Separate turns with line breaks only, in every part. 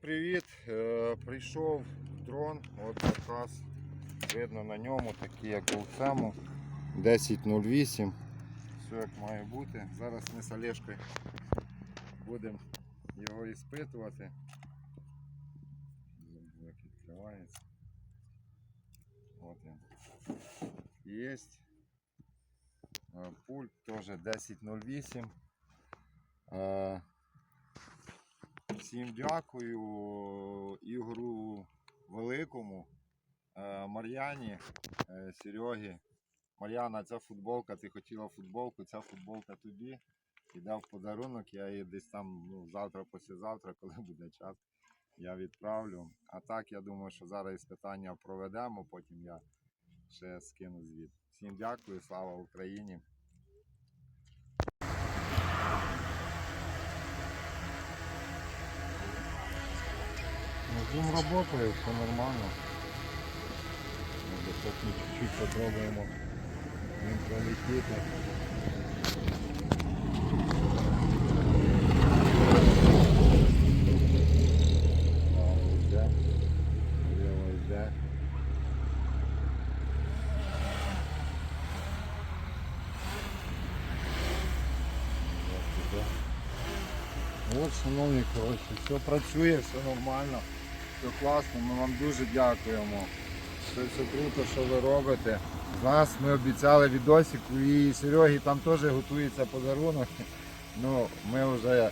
Привіт! Е, Прийшов дрон, от якраз видно на ньому, такий як у цьому 1008. Все як має бути. Зараз ми з Олешкою будемо його іспитувати. Як відкривається. От він. Є. Пульт теж 1008. Всім дякую Ігору Великому, е, Мар'яні, е, Серегі. Мар'яна, ця футболка, ти хотіла футболку, ця футболка тобі. І дав подарунок, я її десь там ну, завтра, післязавтра, коли буде час, я відправлю. А так, я думаю, що зараз іспитання проведемо, потім я ще скину звіт. Всім дякую, слава Україні! Зум работает, все нормально. Надо сейчас мы чуть-чуть попробуем им пролететь. Право йде, ліво йде. Так, іде. От, шановні, коротше, все працює, все нормально, Все класно, ми вам дуже дякуємо. Це все круто, що ви робите. З нас ми обіцяли відосик і Серегі там теж готується подарунок. Ну, ми вже,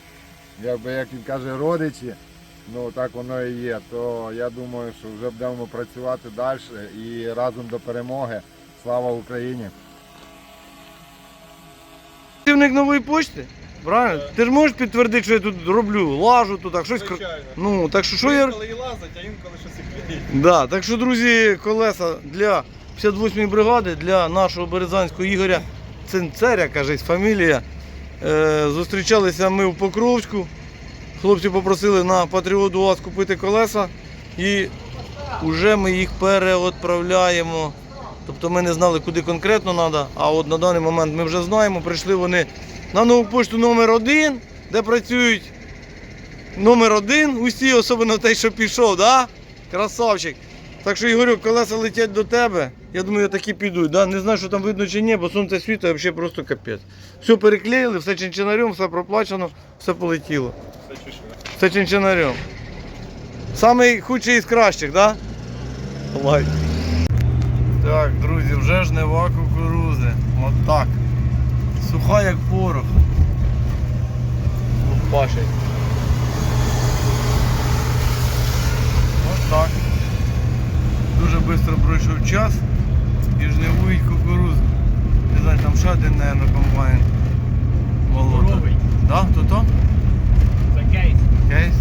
якби як він каже, родичі, ну так воно і є. То я думаю, що вже будемо працювати далі і разом до перемоги. Слава Україні!
Працівник нової почти? Правильно? Ти ж можеш підтвердити, що я тут роблю, лажу тут, так щось. кр-
Звичайно.
Ну, так що що я.
Інколи і лазить, а інколи щось і клеїть.
Да, так що, друзі, колеса для 58-ї бригади, для нашого березанського Ігоря Ценцеря, кажись, фамілія. Е, зустрічалися ми в Покровську. Хлопці попросили на Патріот у вас купити колеса і вже ми їх переотправляємо. Тобто ми не знали, куди конкретно треба, а от на даний момент ми вже знаємо. Прийшли вони на нову пошту номер 1 де працюють номер один усі, особливо той, що пішов, да? Красавчик. Так що, Ігорю, колеса летять до тебе. Я думаю, такі підуть. Да? Не знаю, що там видно чи ні, бо сонце світить, взагалі просто капець. Все переклеїли, все чинчинарем, все проплачено, все полетіло. Все чинчинарем. Самий худший із кращих, так? Да? Лайк. Так, друзі, вже жнива кукурузи. От так. Суха як порох. Пашить. Ось так. Дуже швидко пройшов час і жнивують кукурузу. Не знаю, там ще один, мабуть, комбайн. Молота. Да? То то?
Це кейс.
Кейс.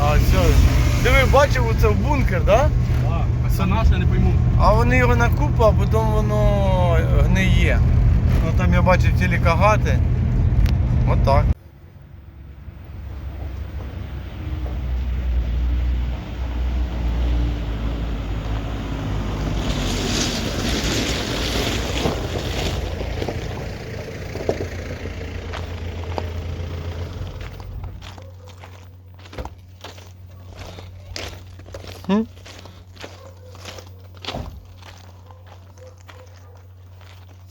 А, все. Диви, бачив оце в бункер, да?
Так. А це наше, я не пойму.
А вони його накупу, а потім воно гниє. Ну там я бачив тілі кагати. От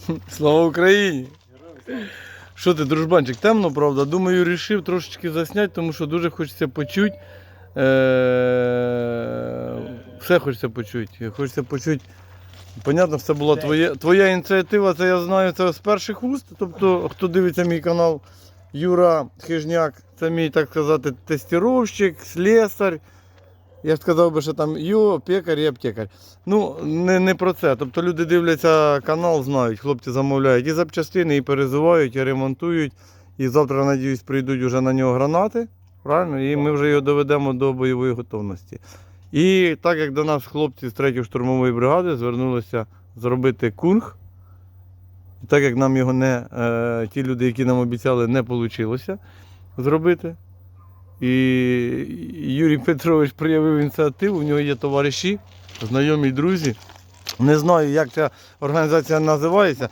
Слава Україні! Що ти, дружбанчик, темно, правда? Думаю, рішив трошечки засняти, тому що дуже хочеться почути. Е... Все хочеться почути. Хочеться почути. Понятно, це була твоя, твоя ініціатива, це я знаю це з перших уст. Тобто, хто дивиться мій канал Юра Хижняк, це мій, так сказати, тестировщик, слесар. Я ж сказав би, що там йо, пекар і аптекар. Ну, не, не про це. Тобто люди дивляться канал, знають, хлопці замовляють і запчастини, і перезувають, і ремонтують. І завтра, надіюсь, прийдуть вже на нього гранати. Правильно? І ми вже його доведемо до бойової готовності. І так як до нас хлопці з 3-ї штурмової бригади звернулися зробити кунг. І так як нам його не, е, ті люди, які нам обіцяли, не вийшло зробити. І Юрій Петрович проявив ініціативу, у нього є товариші, знайомі друзі. Не знаю, як ця організація називається.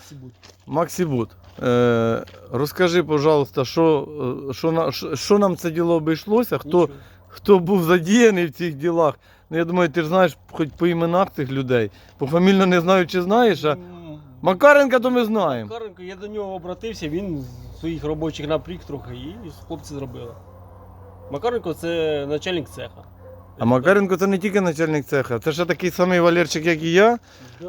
Максибут. Е, розкажи, пожалуйста, що, е, що, що, нам це діло обійшлося? Хто, хто був задіяний в цих ділах? Ну, я думаю, ти ж знаєш хоч по іменах цих людей. Пофамільно не знаю, чи знаєш, а Макаренка то ми знаємо.
Макаренко, я до нього обратився, він своїх робочих напріг трохи і хлопці зробили. Макаренко це начальник цеха.
А Макаренко це не тільки начальник цеха, це ще такий самий Валерчик, як і я.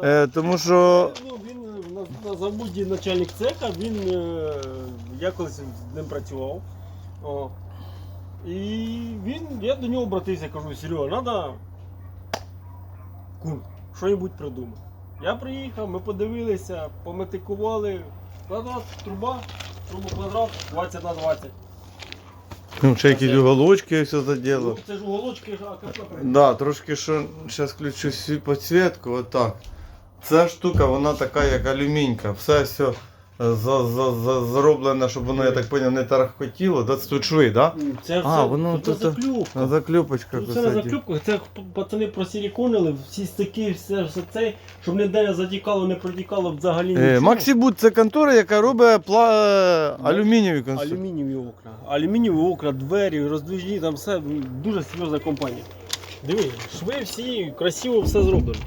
Е, тому що
Ну, він на, на заводі начальник цеха, він, е, я колись з ним працював. О. І він, я до нього обратився, кажу, Серега, треба кун, що-небудь придумати. Я приїхав, ми подивилися, пометикували. Квадрат, труба, трубу квадрат 20 на 20.
ну, ще якісь уголочки і все це
Ну,
діло.
це ж уголочки, а капля
Да, трошки що, зараз включу всю підсвітку, отак. Ця штука, вона така, як алюмінька. Все все е, за, за, за, Зроблено, щоб воно, я так зрозумів, не тарахкотіло. Да, це тут шви, да?
Це
А,
все,
воно
тут заклюпка.
На заклюпочках.
Ну, це на
кстати.
заклюпках, це пацани просіліконили, всі стики, все, все це, щоб ніде не затікало, не протікало взагалі нічого.
Е, Максибут це контора, яка робить пла... е, алюмінієві конструкції.
Алюмінієві окна. Алюмінієві окна, двері, роздвижні, там все дуже серйозна компанія. Диви, шви всі красиво все зроблено.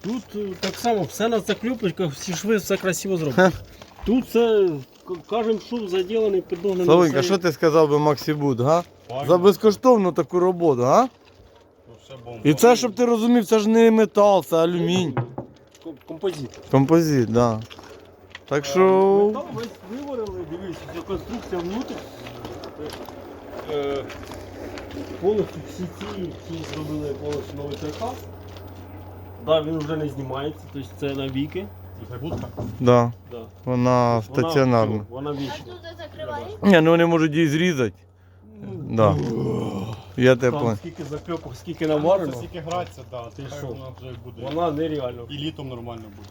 Тут е, так само все на заклюпочках, всі шви все красиво зроблено. Тут все, к- кожен заділений, підогнаний.
Славенька, що ти сказав би Максибут, га?
Файно.
За безкоштовну таку роботу, га? І це, щоб ти розумів, це ж не метал, це алюмінь.
Ком- Композит.
Композит, да. Так що.
Метал весь виварили, дивись, ця конструкція внутрі. Е, повністю всі ці, ці зробили повністю новий каркас. Да, він вже не знімається, тобто це навіки.
Це?
Да,
Да.
вона
Вона,
стаціонарна.
вона вічна.
Ні, ну вони можуть її зрізати. Да. Я тебе
Там
понял.
скільки закльопок, скільки
Це
наварено,
стільки гратися, да,
ти що?
вона вже буде.
вона нереально.
І літом нормально буде.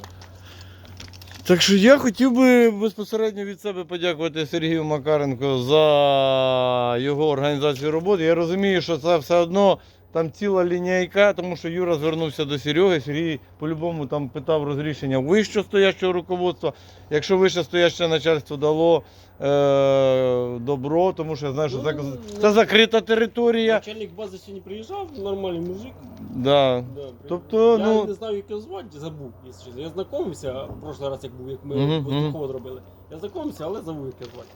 Так що я хотів би безпосередньо від себе подякувати Сергію Макаренко за його організацію роботи. Я розумію, що це все одно там ціла лінійка, тому що Юра звернувся до Сереги. Сергій по-любому там питав розрішення вищостоящого руководства. Якщо вищестояще начальство дало е- добро, тому що я знаю, що це, це закрита територія.
Начальник бази сьогодні приїжджав, нормальний мужик.
Да.
Да,
Тобто,
я
ну-
не знаю, як його звати, забув, якщо чесно. Я знайомився в прошлий раз, як був, як ми
Мгм,
воздуховод робили. Я знайомився, але забув, як його звати.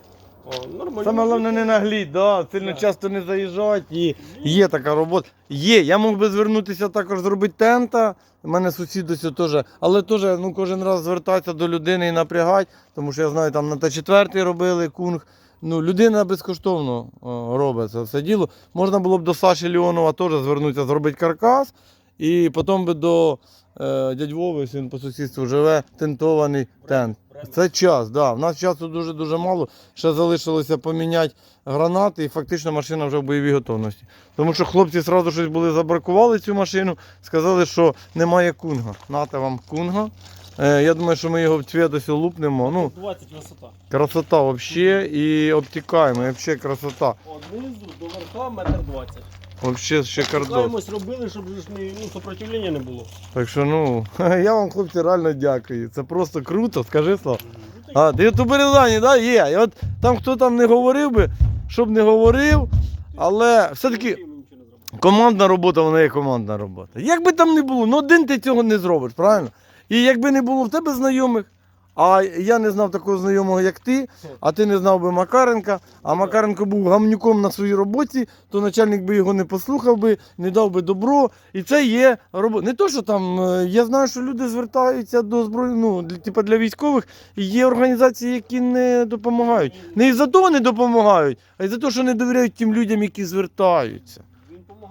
О, нормально.
Саме головне не нагліть, да, сильно
Так.
часто не заїжджати. І є така робота. Є. Я мог би звернутися також зробити тента. У мене сусід ось теж, але теж ну, кожен раз звертатися до людини і напрягати, тому що я знаю, там на Т4 робили кунг. Ну, людина безкоштовно о, робить це все діло. Можна було б до Саші Леонова теж звернутися, зробити каркас, і потім би до дядь Вови, він по сусідству живе, тентований тент. Це час, да. У нас часу дуже-дуже мало. Ще залишилося поміняти гранати, і фактично машина вже в бойовій готовності. Тому що хлопці одразу щось були забракували цю машину, сказали, що немає кунга. Нате вам кунга. Е, я думаю, що ми його в цвіт лупнемо. Ну,
20 висота.
красота взагалі і обтікаємо, взагалі красота.
От знизу до верха метр 20.
Взагалі шикардос.
Чекаємось робили, щоб ж не, ну, сопротивлення не було.
Так що ну, я вам, хлопці, реально дякую. Це просто круто, скажи слово. А, ти тут у Березані, да, є. І от там хто там не говорив би, щоб не говорив, але все-таки
Нічого не зробили.
командна робота, вона є командна робота. Як би там не було, ну один ти цього не зробиш, правильно? І якби не було в тебе знайомих, а я не знав такого знайомого, як ти, а ти не знав би Макаренка, а Макаренко був гамнюком на своїй роботі, то начальник би його не послухав би, не дав би добро. І це є робота. Не то, що там, е, я знаю, що люди звертаються до зброї, ну, типу для військових, і є організації, які не допомагають. Не із-за того не допомагають, а із-за того, що не довіряють тим людям, які звертаються.
Він допомагає теж. так.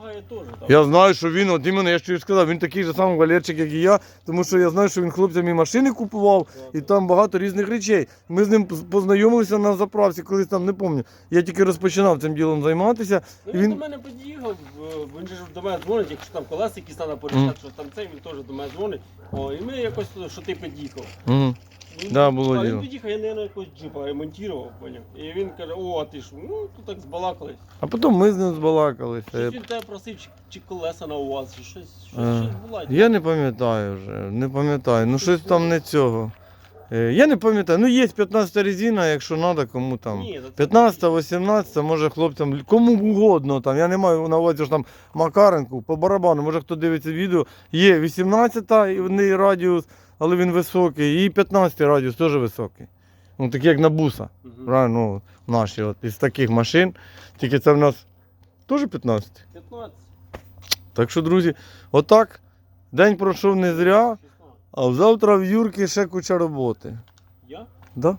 Я знаю, що він, от іменно, я ж тобі сказав, він такий же самий Валерчик, як і я, тому що я знаю, що він хлопцям і машини купував, і там багато різних речей. Ми з ним познайомилися на заправці, колись там не пам'ятаю. Я тільки розпочинав цим ділом займатися.
Ну, він,
він-
до мене під'їхав, е, він же до мене дзвонить, якщо там колеса якісь треба порішати, що там цей, він теж до мене дзвонить. О, і ми якось, що ти під'їхав.
Угу.
Він,
Да, було
а
діло.
він під'їхав, я, наверное, якось джипа ремонтував, поняв. І він каже, о, а ти ж, ну, тут так збалакались.
А потім ми з ним збалакалися.
Щось він тебе просив, чи, чи колеса на УАЗ, чи щось, щось,
Е,
щось було.
Я не пам'ятаю вже, не пам'ятаю. Ну щось там не цього. Е, Я не пам'ятаю, ну є 15 резина, якщо треба, кому там.
Ні, це-
15, 18, може хлопцям, кому угодно там. Я не маю на увазі, що там Макаренку, по барабану, може хто дивиться відео. Є 18 і в неї радіус, але він високий, і 15 радіус теж високий. Ну, такий як на буса.
Мгм.
Правильно, ну, наші от, із таких машин. Тільки це в нас теж 15.
15,
Так що, друзі, отак. День пройшов не зря, а завтра в Юрки ще куча роботи.
Я?
Да?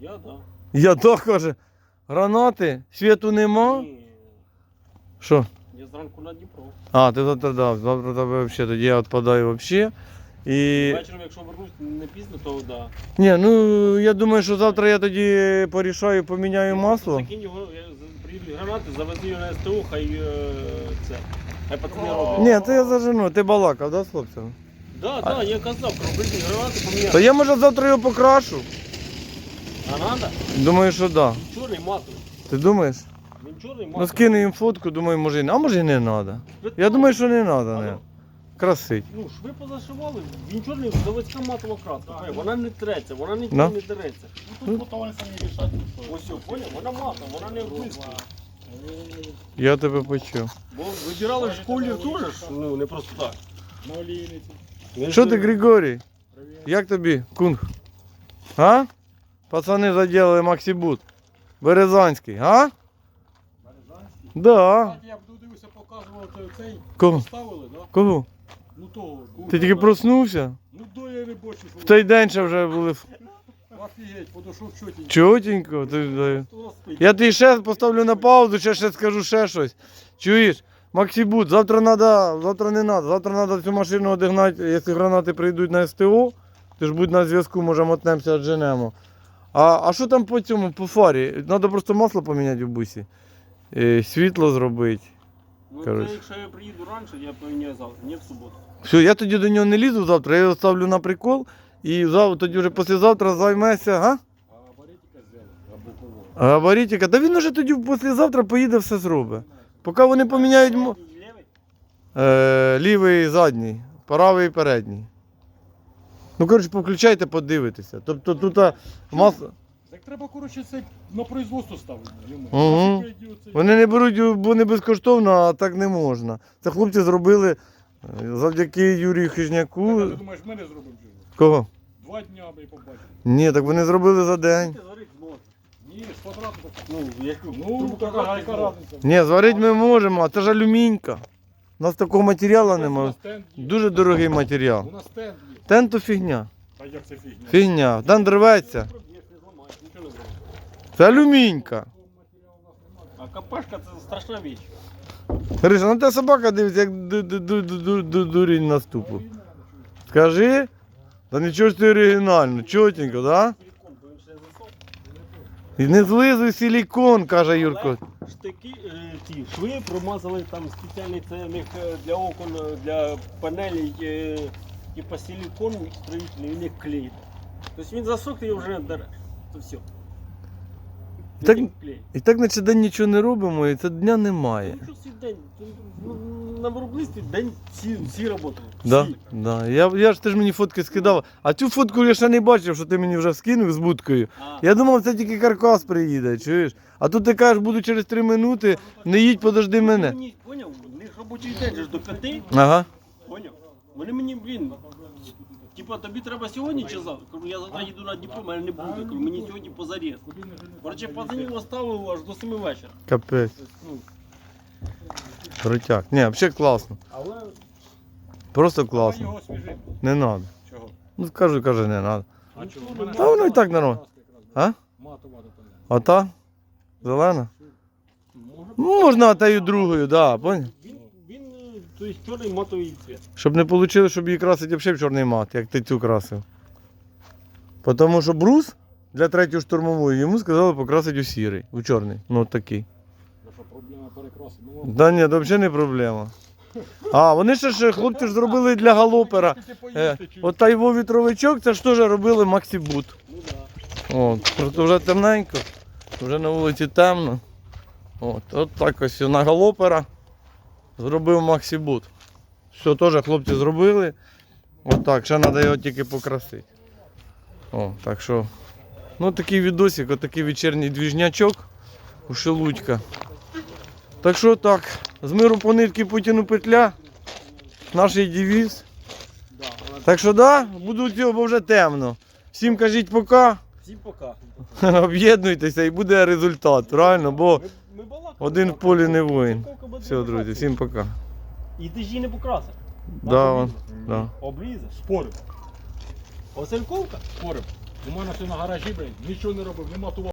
Я, да.
Я так каже. Гранати, світу нема.
Ні,
Що?
я зранку на Дніпро.
А, ти завтра да, завтра тебе взагалі, тоді я відпадаю взагалі. І...
Вечором, якщо вернусь не пізно, то да.
Ні, ну я думаю, що завтра я тоді порішаю, поміняю масло.
Закинь його, я з- приїду гранати, завези його на СТО, хай е, це. Хай пацани роблять.
Ні, це я зажену, ти балакав, да, з хлопцями?
Да, да, я казав, прийди гранати
То
поміняти.
я може завтра його покрашу.
А надо?
Думаю, що да.
Чорний матовий.
Ти думаєш?
Він чорний
Ну
матовий.
скину їм фотку, думаю, може і не. А може і не треба. Я думаю, що не треба. Не. Красить.
Ну, шви позашивали, він чорний, заводська матова краска. Хай, Вона не треться, вона ніколи
Да.
не дереться.
Ну тут вони самі рішать. що.
Ось, о, поняв, вона матова, вона не вблискує.
Я тебе почув.
Бо вибирали ж колір теж, ж, ну, не просто так.
На олійниці.
Що ти, Григорій? Як тобі, кунг? А? Пацани заділили Максибут. Березанський, а?
Березанський.
Да.
Так, я б дивився, показував то цей.
Кого?
Поставили, да?
Кого?
Ну того.
Ти тільки проснувся?
Ну до я не бачу,
В той день ще вже були.
офігеть, подошов чотенько.
Чотенько. Ти, да. Я тобі ще поставлю на паузу, ще, ще скажу ще щось. Чуєш? Максибут, завтра надо, завтра не треба, завтра треба цю машину одігнати, якщо гранати прийдуть на СТО, ти ж будь на зв'язку, може мотнемося, отженемо. А, а що там по цьому, по фарі? Треба просто масло поміняти в бусі. Е, світло зробити.
Ну,
Коротше.
це якщо я приїду раніше, я поміняю завтра, не в суботу.
Все, я тоді до нього не лізу завтра, я його ставлю на прикол і зав, тоді вже післязавтра займешся, га?
А кого.
Габаритика. Та він уже тоді післязавтра поїде все зробить. Поки вони поміняють мо-
Лівий?
е, лівий задній, правий і передній. Ну, коротше, повключайте, подивитися. Тобто тут а, масло.
Так треба, коротше, це на производство ставити оце-
Вони не беруть, бо не безкоштовно, а так не можна. Це хлопці зробили е, завдяки Юрію
Так, а
Хижняку.
ти думаєш, мене зробимо вже?
Кого?
Два дня би і побачив.
Ні, так вони зробили за день.
Ні, з квадрату.
Ну,
Ну, така разниця.
Ні, зварити ми можемо, а це ж алюмінька. У нас такого матеріалу немає. Дуже дорогий матеріал.
У нас стенд є.
Тен то фігня.
А як це фігня?
Фігня. Тен рветься.
Проб'єш, не зламаєш, нічого не зробиш.
Це алюмінька.
А капешка це страшна віч.
Гриша, на те собака дивиться, як ду- ду- ду- ду- ду- ду- дурінь на. Скажи, та нічого ж ти оригінально, чотенько, да? І не злизуй силікон, каже Юрко.
Штики, е, ті шви промазали там спеціальний це в них е, для окон, е, для панелей, е, типа силікон строїтельний, він як клей. Тобто він засох, його вже не дереш. То все. Він
Так- І так наче день нічого не робимо, і це дня немає.
Ну, що день? Ну, На виробництві день всі, всі працюють. Всі.
да. Я, я ж ти ж мені фотки скидав. А цю фотку я ще не бачив, що ти мені вже скинув з будкою.
А,
Я думав, це тільки каркас приїде, чуєш? А тут ти кажеш, буду через 3 минути, не їдь, подожди мене.
мені, поняв, у них робочий день ж до п'яти,
Ага.
поняв? Вони мені, блін, типа тобі треба сьогодні чи завтра? Кажу, я завтра їду на Дніпро, мене не буде. Кажу, мені сьогодні позарез. Короче, позвонив, оставив аж до 7 вечора.
Капець.
Ну,
Крутяк. Ні, взагалі класно.
але
Просто
Давай
класно.
його освіжимо.
Не треба.
Чого?
Ну кажу, каже, не треба.
А чого?
Ну,
мене
Та воно і так нормально. А?
Матова така.
А та? Зелена?
може
Ну, можна таю другою, да, поняв?
То есть чорний матовий цвіт.
Щоб не вийшло, щоб її красити взагалі в чорний мат, як ти цю красив. Тому що брус для третьої штурмової йому сказали покрасити у сірий, у чорний. Ну от такий.
Ну що, проблема перекрасити. Ну,
Да ні, це взагалі не проблема. А, вони ще ж хлопці ж зробили для галопера.
Ти
Е,
поїсти,
от та його вітровичок, це ж теж робили Максибут.
Ну да.
От, просто вже темненько, вже на вулиці темно. От, от так ось на галопера зробив Максибут. Все, теж хлопці зробили. От так, ще треба його тільки покрасити. О, так що. Ну такий відосик, отакий вечірній двіжнячок у Шелудька. Так що так, з миру по нитки Путіну петля. Наш девіз. Так що да, буду цього, бо вже темно. Всім кажіть пока,
Всім пока.
об'єднуйтеся і буде результат, правильно? Бо. Один в полі не воїн. Все, друзі, всім пока.
І ти ж її не покрасив.
Да, вон, да.
Облізеш.
спорив.
Оцерковка?
Спорив. У мене все на гаражі, блядь, нічого не робив, нема того